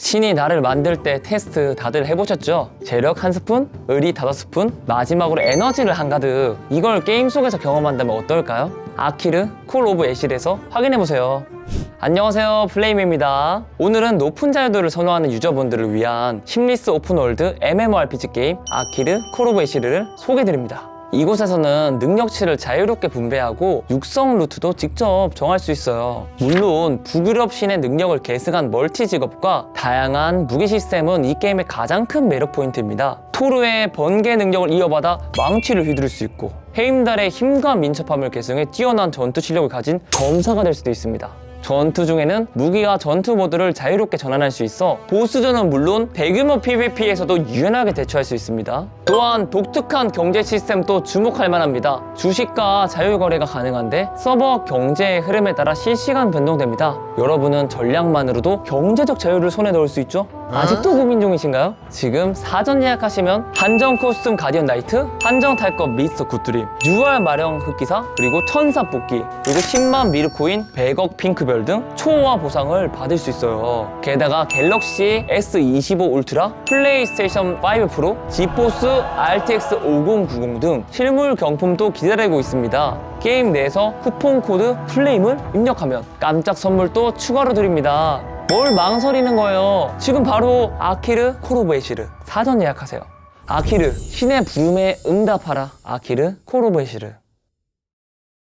신이 나를 만들 때 테스트 다들 해보셨죠? 재력 한 스푼, 의리 다섯 스푼, 마지막으로 에너지를 한가득. 이걸 게임 속에서 경험한다면 어떨까요? 아키르 콜 오브 애실에서 확인해보세요. 안녕하세요 플레임입니다 오늘은 높은 자유도를 선호하는 유저분들을 위한 심리스 오픈월드 MMORPG 게임 아키르 콜 오브 애시르를 소개드립니다 이곳에서는 능력치를 자유롭게 분배하고 육성 루트도 직접 정할 수 있어요. 물론 북유럽 신의 능력을 계승한 멀티 직업과 다양한 무기 시스템은 이 게임의 가장 큰 매력 포인트입니다. 토르의 번개 능력을 이어받아 망치를 휘두를 수 있고 헤임달의 힘과 민첩함을 계승해 뛰어난 전투 실력을 가진 검사가 될 수도 있습니다. 전투 중에는 무기와 전투 모드를 자유롭게 전환할 수 있어 보스전은 물론 대규모 PVP에서도 유연하게 대처할 수 있습니다. 또한 독특한 경제 시스템도 주목할 만합니다. 주식과 자유거래가 가능한데 서버 경제의 흐름에 따라 실시간 변동됩니다. 여러분은 전략만으로도 경제적 자유를 손에 넣을 수 있죠? 아직도 고민 중이신가요? 지금 사전 예약하시면 한정 코스튬 가디언 나이트, 한정 탈것 미스터 굿드림, 6월 마령 흑기사, 그리고 천사 뽑기, 그리고 10만 미르코인, 100억 핑크별 등 초호화 보상을 받을 수 있어요. 게다가 갤럭시 S25 울트라, 플레이스테이션 5 프로, 지포스 RTX 5090 등 실물 경품도 기다리고 있습니다. 게임 내에서 쿠폰 코드 플레임을 입력하면 깜짝 선물도 추가로 드립니다. 뭘 망설이는 거예요? 지금 바로 아키르 코로베시르 사전 예약하세요. 아키르 신의 부름에 응답하라. 아키르 코로베시르